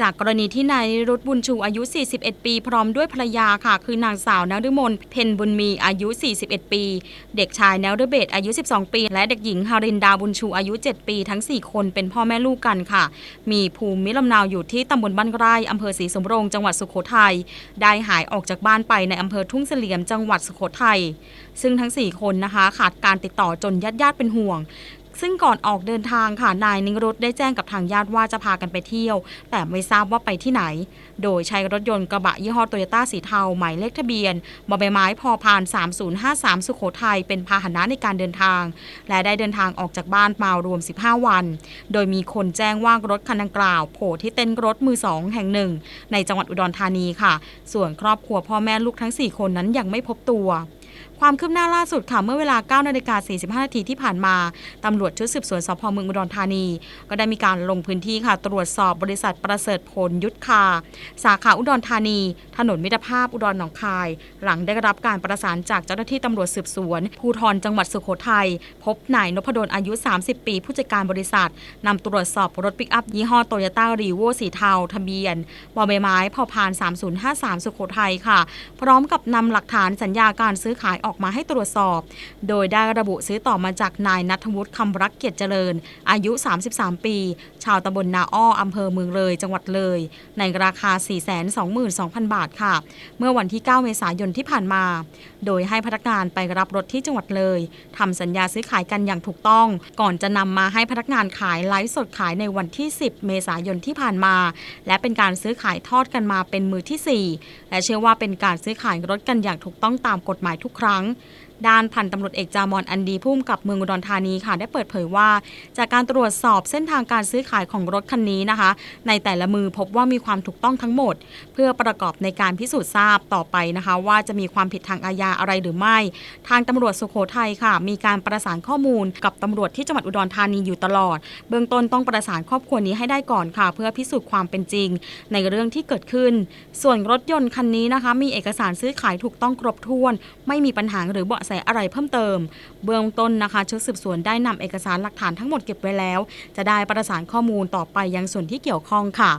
จากกรณีที่นายรุตบุญชูอายุ 41 ปี พร้อมด้วยภรรยาค่ะ คือนางสาวนฤมลเพนบุญมีอายุ 41 ปี เด็กชายนวเดเบตอายุ 12 ปี และเด็กหญิงฮารินดาบุญชูอายุ 7 ปี ทั้ง 4 คนเป็นพ่อแม่ลูกกันค่ะ มีภูมิลำเนาอยู่ที่ตำบลบ้านไร่อำเภอศรีสมรงจังหวัดสุโขทัยได้หายออกจากบ้านไปในอำเภอทุ่งเสลี่ยมจังหวัดสุโขทัยซึ่งทั้ง 4 คนนะคะ ขาดการติดต่อจนญาติญาติเป็นห่วง ซึ่งก่อนออกเดินทางค่ะนายนิรุตได้แจ้งกับทางญาติว่าจะพากันไปเที่ยว แต่ไม่ทราบว่าไปที่ไหน โดยใช้รถยนต์กระบะยี่ห้อโตโยต้าสีเทาหมายเลขทะเบียนบใบไม้พอพาน 3053 สุโขทัยเป็นพาหนะในการเดินทาง และได้เดินทางออกจากบ้านมารวม 15 วัน โดยมีคนแจ้งว่ารถคันดังกล่าวโผล่ที่เต้นรถมือสองแห่งหนึ่ง ในจังหวัดอุดรธานีค่ะ ส่วนครอบครัวพ่อแม่ลูกทั้ง 4 คนนั้นยังไม่พบตัว ความคืบหน้าล่าสุดค่ะเมื่อเวลา9นาฬิกา45 นาทีที่ผ่านมาตำรวจชุดสืบสวนสพเมืองอุดรธานี ก็ได้มีการลงพื้นที่ค่ะ ตรวจสอบบริษัทประเสริฐผลยุทธคา สาขาอุดรธานี ถนนมิตรภาพอุดรหนองคาย หลังได้รับการประสานจากเจ้าหน้าที่ตำรวจสืบสวน ภูธรจังหวัดสุโขทัยพบนายนพดลอายุ 30 ปี ผู้จัดการบริษัทนำตรวจสอบรถปิกอัพยี่ห้อโตโยต้ารีโวสีเทาทะเบียนบอใบไม้พอพาน 3053 สุโขทัยค่ะ พร้อมกับนำหลักฐานสัญญาการซื้อขายายออกมาให้ตรวจสอบ โดยได้ระบุซื้อต่อมาจากนายนัทวุฒิคำรักเกียรติเจริญ อายุ 33 ปี ชาวตำบลนาอ้ออำเภอเมืองเลย จังหวัดเลย ในราคา 422,000 บาทค่ะ เมื่อวันที่ 9 เมษายนที่ผ่านมา โดยให้พนักงานไปรับรถที่จังหวัดเลยทำสัญญาซื้อขายกันอย่างถูกต้อง ก่อนจะนำมาให้พนักงานขายไลฟ์สดขายในวันที่ 10 เมษายนที่ผ่านมา และเป็นการซื้อขายทอดกันมาเป็นมือที่ 4 และเชื่อว่าเป็นการซื้อขายรถกันอย่างถูกต้องตามกฎหมายทุกครั้ง ด้านพันตำรวจเอกจามอนอันดีผู้กำกับเมืองอุดรธานีค่ะ ได้เปิดเผยว่า จากการตรวจสอบเส้นทางการซื้อขายของรถคันนี้นะคะ ในแต่ละมือพบว่ามีความถูกต้องทั้งหมด เพื่อประกอบในการพิสูจน์ทราบต่อไปนะคะ ว่าจะมีความผิดทางอาญาอะไรหรือไม่ ทางตำรวจสุโขทัยค่ะ มีการประสานข้อมูลกับตำรวจที่จังหวัดอุดรธานีอยู่ตลอด เบื้องต้นต้องประสานครอบครัวนี้ให้ได้ก่อนค่ะ เพื่อพิสูจน์ความเป็นจริง ในเรื่องที่เกิดขึ้น ส่วนรถยนต์คันนี้นะคะ มีเอกสารซื้อขายถูกต้องครบถ้วน ไม่มีปัญหาหรือเบาะแสอะไรเพิ่มเติม เบื้องต้นนะคะชุดสืบสวนได้นำเอกสารหลักฐานทั้งหมดเก็บไว้แล้ว จะได้ประสานข้อมูลต่อไปยังส่วนที่เกี่ยวข้องค่ะ